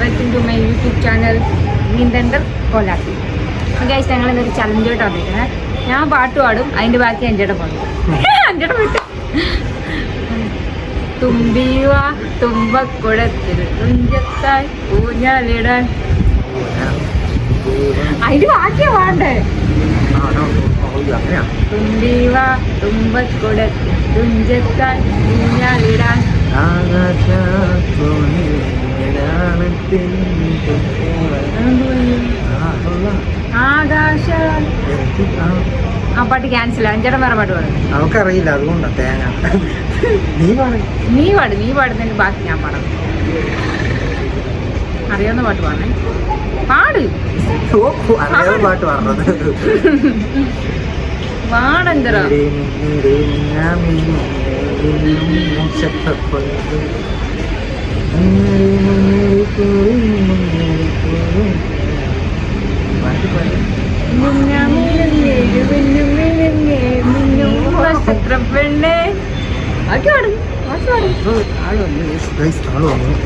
Welcome to my YouTube channel നീന്തണ്ടർ കൊലാത്തി guys ഞങ്ങൾ ഇന്നൊരു ചലഞ്ചോട്ട് വന്നിരിക്കുന്നത് ഞാൻ പാട്ട് പാടും അതിന്റെ ബാക്കി അഞ്ചേട്ടൻ പാടും. അഞ്ചേട്ടൻ വിട്ട് തുമ്പിയുവ തുമ്പക്കുടത്തിൽ തുഞ്ചത്തായി ഊഞ്ഞാലിടാൻ. അതിന്റെ ബാക്കിയാ പാടേ തുമ്പിയുവ തുമ്പക്കുടത്തിൽ തുഞ്ചത്തായി ഊഞ്ഞാലിടാൻ. ആ പാട്ട് ക്യാൻസൽ അഞ്ചേട്ടൻ വേറെ പാട്ട് പാടും. നമുക്കറിയില്ല അതുകൊണ്ടാ തേങ്ങ. നീ പാടും. നീ പാടും നീ പാടുന്നതിന് ബാക്കി ഞാൻ പാടാം. അറിയാവുന്ന പാട്ട് പാടണേ പാട്. അറിയാവുന്ന പാട്ട് പാടുന്നത് പാടെന്തറ നക്ഷത്ര പെണ്ണേ. ആക്കി ആൾ വന്നു.